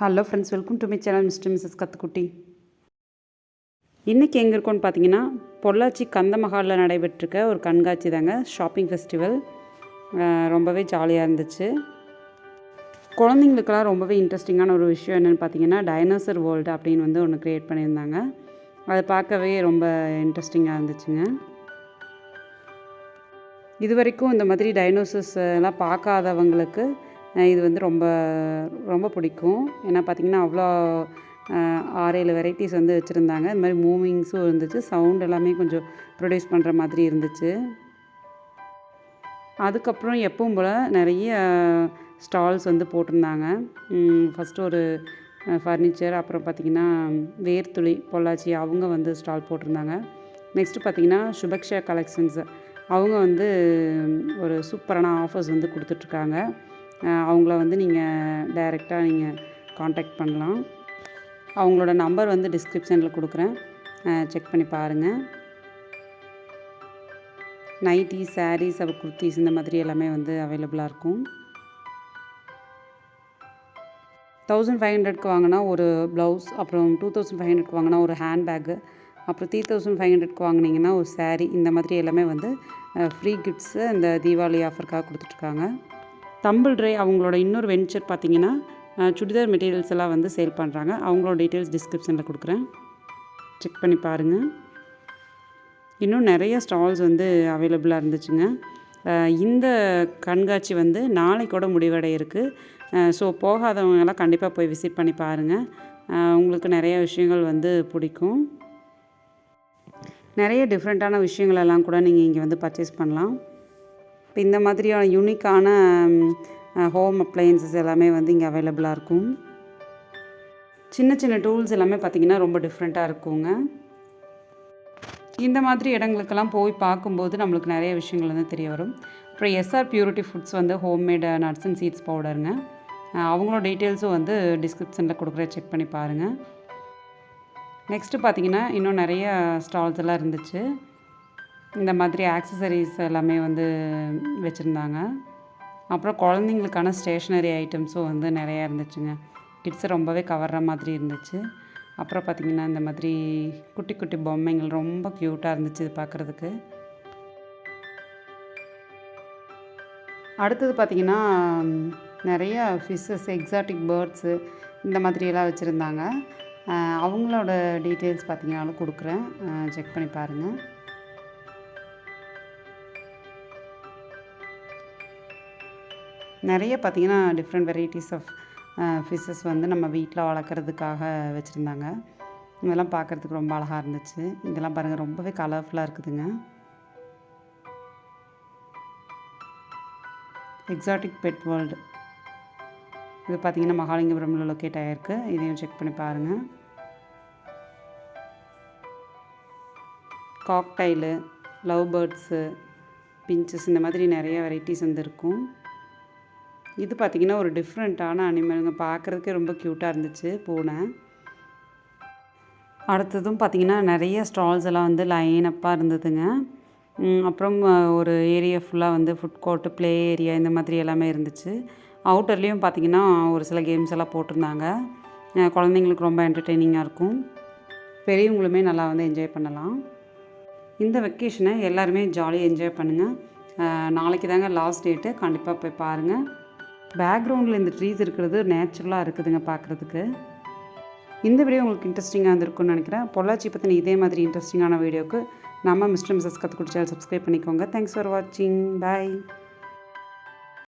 Hello friends welcome to my channel mister missus Kathukutti இன்றைக்கி எங்கே இருக்கோன்னு பார்த்தீங்கன்னா பொள்ளாச்சி கந்தமஹாலில் நடைபெற்றிருக்க ஒரு கண்காட்சி தாங்க ஷாப்பிங் ஃபெஸ்டிவல் ரொம்பவே ஜாலியாக இருந்துச்சு. குழந்தைங்களுக்கெல்லாம் ரொம்பவே இன்ட்ரெஸ்டிங்கான ஒரு விஷயம் என்னென்னு பார்த்தீங்கன்னா டைனோசர் வேர்ல்டு அப்படின்னு வந்து ஒன்று க்ரியேட் பண்ணியிருந்தாங்க. அதை பார்க்கவே ரொம்ப இன்ட்ரெஸ்டிங்காக இருந்துச்சுங்க. இது வரைக்கும் இந்த மாதிரி டைனோசர்ஸ் எல்லாம் பார்க்காதவங்களுக்கு இது வந்து ரொம்ப ரொம்ப பிடிக்கும். ஏன்னா பார்த்திங்கன்னா அவ்வளோ ஆறேழு ஏழு வெரைட்டிஸ் வந்து வச்சுருந்தாங்க. இந்த மாதிரி மூவிங்ஸும் இருந்துச்சு. சவுண்ட் எல்லாமே கொஞ்சம் ப்ரொடியூஸ் பண்ணுற மாதிரி இருந்துச்சு. அதுக்கப்புறம் எப்பவும் போல் நிறைய ஸ்டால்ஸ் வந்து போட்டிருந்தாங்க. ஃபஸ்ட்டு ஒரு ஃபர்னிச்சர் அப்புறம் பார்த்திங்கன்னா வேர்த்துளி பொள்ளாச்சி அவங்க வந்து ஸ்டால் போட்டிருந்தாங்க. நெக்ஸ்ட்டு பார்த்திங்கன்னா சுபக்ஷா கலெக்ஷன்ஸ் அவங்க வந்து ஒரு சூப்பரான ஆஃபர்ஸ் வந்து கொடுத்துட்ருக்காங்க. அவங்கள வந்து நீங்கள் டைரெக்டாக நீங்கள் காண்டாக்ட் பண்ணலாம். அவங்களோட நம்பர் வந்து டிஸ்கிரிப்ஷனில் கொடுக்குறேன். செக் பண்ணி பாருங்கள் நைட்டி சாரீஸ் அப்புறம் குர்த்திஸ் இந்த மாதிரி எல்லாமே வந்து அவைலபிளாக இருக்கும். தௌசண்ட் ஃபைவ் ஹண்ட்ரட்க்கு வாங்கினா ஒரு ப்ளவுஸ் அப்புறம் டூ தௌசண்ட் ஃபைவ் ஹண்ட்ரட்க்கு வாங்கினா ஒரு ஹேண்ட் பேக்கு அப்புறம் த்ரீ தௌசண்ட் ஃபைவ் ஹண்ட்ரட்க்கு வாங்கினீங்கன்னா ஒரு சாரீ இந்த மாதிரி எல்லாமே வந்து ஃப்ரீ கிஃப்ட்ஸு இந்த தீபாவளி ஆஃபருக்காக கொடுத்துட்ருக்காங்க. தம்பிள் ட்ரை அவங்களோட இன்னொரு வென்ச்சர் பார்த்தீங்கன்னா சுடிதார் மெட்டீரியல்ஸ் எல்லாம் வந்து சேல் பண்ணுறாங்க அவங்களோட டீட்டெயில்ஸ் டிஸ்கிரிப்ஷனில் கொடுக்குறேன். செக் பண்ணி பாருங்கள் இன்னும் நிறைய ஸ்டால்ஸ் வந்து அவைலபிளாக இருந்துச்சுங்க. இந்த கண்காட்சி வந்து நாளைக்கூட முடிவடைய இருக்குது ஸோ போகாதவங்கெல்லாம் கண்டிப்பாக போய் விசிட் பண்ணி பாருங்கள் உங்களுக்கு நிறைய விஷயங்கள் வந்து பிடிக்கும். நிறைய டிஃப்ரெண்ட்டான விஷயங்களெல்லாம் கூட நீங்கள் இங்கே வந்து பர்ச்சேஸ் பண்ணலாம். இப்போ இந்த மாதிரியான யூனிக்கான ஹோம் அப்ளையன்சஸ் எல்லாமே வந்து இங்கே அவைலபிளாக இருக்கும். சின்ன சின்ன டூல்ஸ் எல்லாமே பார்த்திங்கன்னா ரொம்ப டிஃப்ரெண்ட்டாக இருக்குங்க. இந்த மாதிரி இடங்களுக்கெல்லாம் போய் பார்க்கும்போது நம்மளுக்கு நிறைய விஷயங்கள் வந்து தெரிய வரும். அப்புறம் எஸ்ஆர் பியூரிட்டி ஃபுட்ஸ் வந்து ஹோம்மேட் நட்ஸ் அண்ட் சீட்ஸ் பவுடருங்க அவங்களோட டீட்டெயில்ஸும் வந்து டிஸ்கிரிப்ஷனில் கொடுக்குற செக் பண்ணி பாருங்கள் நெக்ஸ்ட்டு பார்த்தீங்கன்னா இன்னும் நிறைய ஸ்டால்ஸ் எல்லாம் இருந்துச்சு. இந்த மாதிரி ஆக்சசரிஸ் எல்லாமே வந்து வச்சுருந்தாங்க. அப்புறம் குழந்தைங்களுக்கான ஸ்டேஷ்னரி ஐட்டம்ஸும் வந்து நிறையா இருந்துச்சுங்க. கிட்ஸை ரொம்பவே கவர்ற மாதிரி இருந்துச்சு. அப்புறம் பார்த்திங்கன்னா இந்த மாதிரி குட்டி குட்டி பொம்மைங்கள் ரொம்ப க்யூட்டாக இருந்துச்சு இது பார்க்குறதுக்கு அடுத்தது பார்த்திங்கன்னா நிறையா நிறைய ஃபிஷ்ஷஸ் எக்ஸாட்டிக் பேர்ட்ஸு இந்த மாதிரியெல்லாம் வச்சுருந்தாங்க. அவங்களோட டீட்டெயில்ஸ் பார்த்திங்கனாலும் கொடுக்குறேன். செக் பண்ணி பாருங்கள் நிறைய பார்த்திங்கன்னா டிஃப்ரெண்ட் வெரைட்டிஸ் ஆஃப் ஃபிஷ்ஷஸ் வந்து நம்ம வீட்டில் வளர்க்குறதுக்காக வச்சுருந்தாங்க. இதெல்லாம் பார்க்குறதுக்கு ரொம்ப அழகாக இருந்துச்சு. இதெல்லாம் பாருங்கள் ரொம்பவே கலர்ஃபுல்லாக இருக்குதுங்க. எக்ஸாட்டிக் பெட் வேர்ல்டு இது பார்த்தீங்கன்னா மகாலிங்கபுரமில் லொக்கேட் ஆகிருக்கு இதையும் செக் பண்ணி பாருங்கள் காக்டைலு லவ் பேர்ட்ஸு பிஞ்சஸ் இந்த மாதிரி நிறைய வெரைட்டிஸ் வந்து இருக்கும். இது பார்த்திங்கன்னா ஒரு டிஃப்ரெண்ட்டான அனிமலுங்க. பார்க்குறதுக்கே ரொம்ப க்யூட்டாக இருந்துச்சு பூனை. அடுத்ததும் பார்த்திங்கன்னா நிறைய ஸ்டால்ஸ் எல்லாம் வந்து லைனப்பாக இருந்ததுங்க. அப்புறம் ஒரு ஏரியா ஃபுல்லாக வந்து ஃபுட் கோர்ட்டு ப்ளே ஏரியா இந்த மாதிரி எல்லாமே இருந்துச்சு. அவுட்டர்லேயும் பார்த்திங்கன்னா ஒரு சில கேம்ஸ் எல்லாம் போட்டிருந்தாங்க. குழந்தைங்களுக்கு ரொம்ப என்டர்டெய்னிங்காக இருக்கும். பெரியவங்களுமே நல்லா வந்து என்ஜாய் பண்ணலாம். இந்த வெக்கேஷனை எல்லாருமே ஜாலியாக என்ஜாய் பண்ணுங்கள் நாளைக்கு தாங்க லாஸ்ட் டேட்டு கண்டிப்பாக போய் பாருங்கள் பேக்ரவுண்டில் இந்த ட்ரீஸ் இருக்கிறது நேச்சுரலாக இருக்குதுங்க பார்க்குறதுக்கு. இந்த வீடியோ உங்களுக்கு இன்ட்ரெஸ்டிங்காக இருந்திருக்கும்னு நினைக்கிறேன். பொள்ளாச்சி பற்றின இதே மாதிரி இன்ட்ரெஸ்டிங்கான வீடியோக்கு நம்ம மிஸ்டர் மிஸ்ஸஸ் கற்றுக்குடிச்சால் சப்ஸ்கிரைப் பண்ணிக்கோங்க. தேங்க்ஸ் ஃபார் வாட்சிங் பாய்